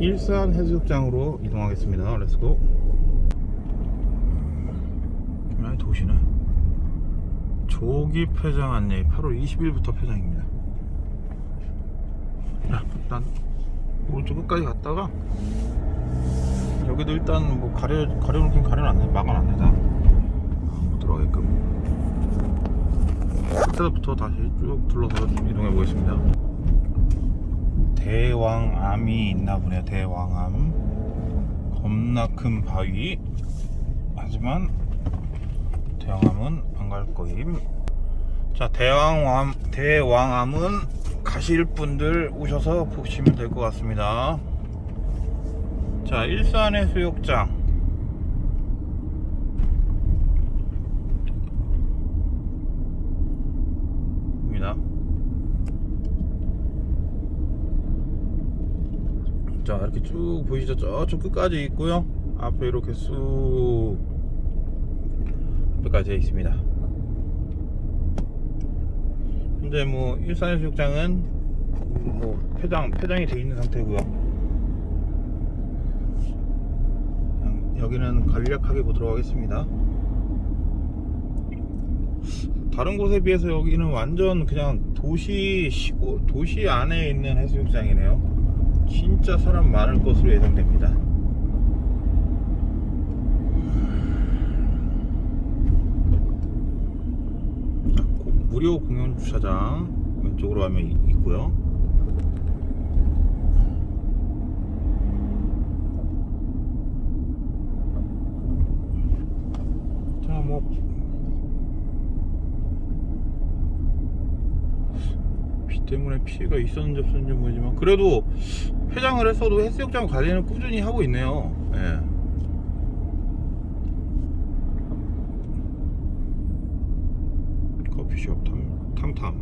일산 해수욕장으로 이동하겠습니다. 렛츠고. 김하의 도시는 조기 폐장 안내 8월 20일부터 폐장입니다. 자, 일단 오른쪽 끝까지 갔다가 여기도 일단 뭐 가려 가려놓긴 가려놨네 막아놨네 다. 못 들어가게끔. 그때부터 다시 쭉 둘러서 이동해 보겠습니다. 대왕암이 있나 보네요. 대왕암. 겁나 큰 바위. 하지만 대왕암은 안 갈 거임. 자, 대왕암 대왕암은 가실 분들 오셔서 보시면 될 것 같습니다. 자, 일산의 수욕장. 입니다. 자 이렇게 쭉 보이시죠? 저쪽 끝까지 있고요. 앞에 이렇게 쑥 앞에까지 있습니다. 현재 뭐 일산해수욕장은 뭐 폐장 폐장이 돼 있는 상태고요. 여기는 간략하게 보도록 하겠습니다. 다른 곳에 비해서 여기는 완전 그냥 도시 시고 도시 안에 있는 해수욕장이네요. 진짜 사람 많을 것으로 예상됩니다. 자, 고- 무료 공용 주차장 왼쪽으로 가면 이- 있고요. 자, 뭐 비 때문에 피해가 있었는지 없었는지 모르지만 그래도 회장을 했어도 해수욕장 관리는 꾸준히 하고 있네요. 예. 커피숍 탐, 탐탐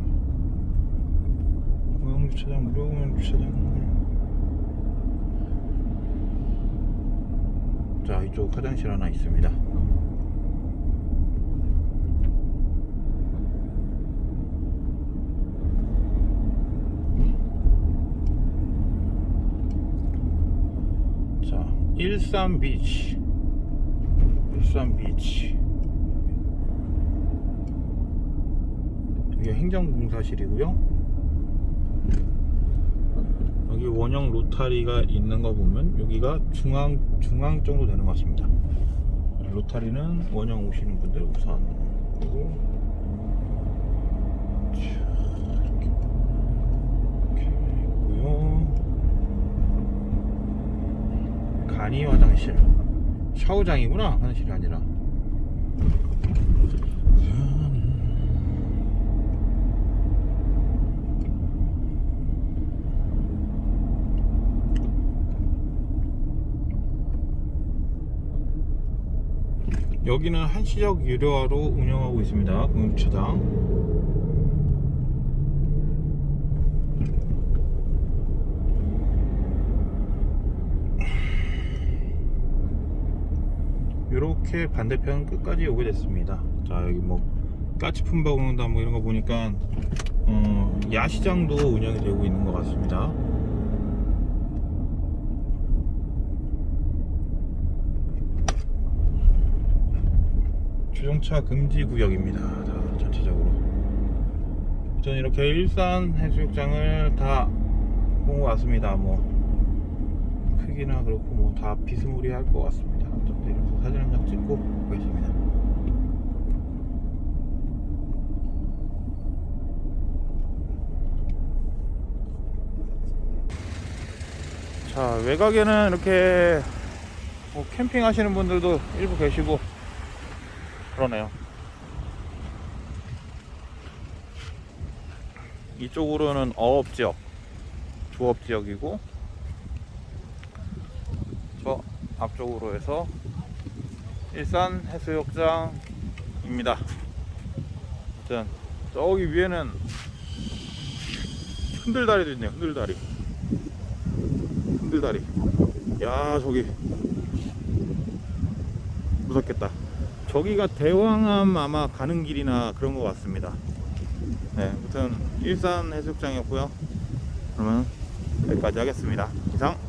공영 주차장 무료 공영 주차장 자 이쪽 화장실 하나 있습니다. 자, 일산 비치. 일산 비치. 여기 행정공사실이고요. 여기 원형 로타리가 있는 거 보면 여기가 중앙 중앙 정도 되는 것 같습니다. 로타리는 원형 오시는 분들 우선 그리고 자, 이렇게 이렇게 있고요. 간이 화장실. 샤워장이구나 화장실이 아니라. 여기는 한시적 유료화로 운영하고 있습니다. 공유주차장 이렇게 반대편 끝까지 오게 됐습니다. 자 여기 뭐 까치 품바 운영단 뭐 이런 거 보니까 어, 야시장도 운영이 되고 있는 것 같습니다. 주정차 금지 구역입니다. 다 전체적으로. 저는 이렇게 일산 해수욕장을 다 보고 왔습니다. 뭐 크기나 그렇고 뭐 다 비스무리할 것 같습니다. 좀 내려서 사진 한 장 찍고 가겠습니다. 자 외곽에는 이렇게 뭐 캠핑 하시는 분들도 일부 계시고 그러네요. 이쪽으로는 어업 지역, 조업 지역이고 저 앞쪽으로 해서 일산 해수욕장입니다. 아무튼 저기 위에는 흔들다리도 있네요. 흔들다리. 흔들다리. 야 저기 무섭겠다. 저기가 대왕암 아마 가는 길이나 그런 것 같습니다. 네, 아무튼 일산 해수욕장이었고요. 그러면 여기까지 하겠습니다. 이상.